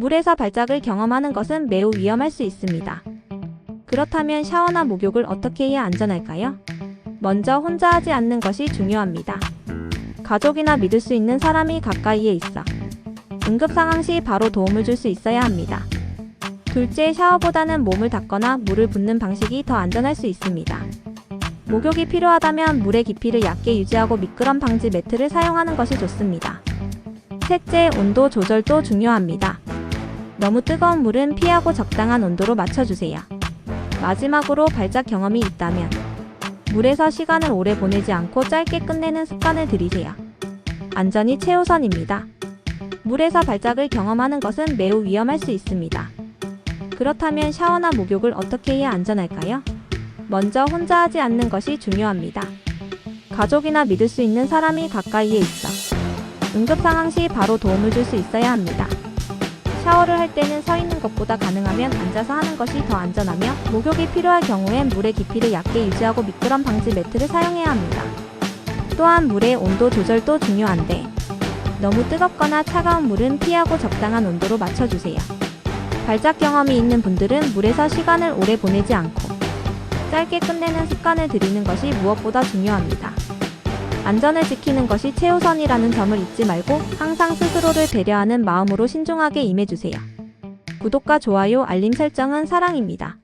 물에서 발작을 경험하는 것은 매우 위험할 수 있습니다. 그렇다면 샤워나 목욕을 어떻게 해야 안전할까요? 먼저 혼자 하지 않는 것이 중요합니다. 가족이나 믿을 수 있는 사람이 가까이에 있어 응급 상황 시 바로 도움을 줄 수 있어야 합니다. 둘째, 샤워보다는 몸을 닦거나 물을 붓는 방식이 더 안전할 수 있습니다. 목욕이 필요하다면 물의 깊이를 얕게 유지하고 미끄럼 방지 매트를 사용하는 것이 좋습니다. 셋째, 온도 조절도 중요합니다. 너무 뜨거운 물은 피하고 적당한 온도로 맞춰주세요. 마지막으로 발작 경험이 있다면 물에서 시간을 오래 보내지 않고 짧게 끝내는 습관을 들이세요. 안전이 최우선입니다. 물에서 발작을 경험하는 것은 매우 위험할 수 있습니다. 그렇다면 샤워나 목욕을 어떻게 해야 안전할까요? 먼저 혼자 하지 않는 것이 중요합니다. 가족이나 믿을 수 있는 사람이 가까이에 있어 응급 상황 시 바로 도움을 줄 수 있어야 합니다. 샤워를 할 때는 서 있는 것보다 가능하면 앉아서 하는 것이 더 안전하며 목욕이 필요할 경우엔 물의 깊이를 얕게 유지하고 미끄럼 방지 매트를 사용해야 합니다. 또한 물의 온도 조절도 중요한데 너무 뜨겁거나 차가운 물은 피하고 적당한 온도로 맞춰주세요. 발작 경험이 있는 분들은 물에서 시간을 오래 보내지 않고 짧게 끝내는 습관을 들이는 것이 무엇보다 중요합니다. 안전을 지키는 것이 최우선이라는 점을 잊지 말고 항상 스스로를 배려하는 마음으로 신중하게 임해주세요. 구독과 좋아요, 알림 설정은 사랑입니다.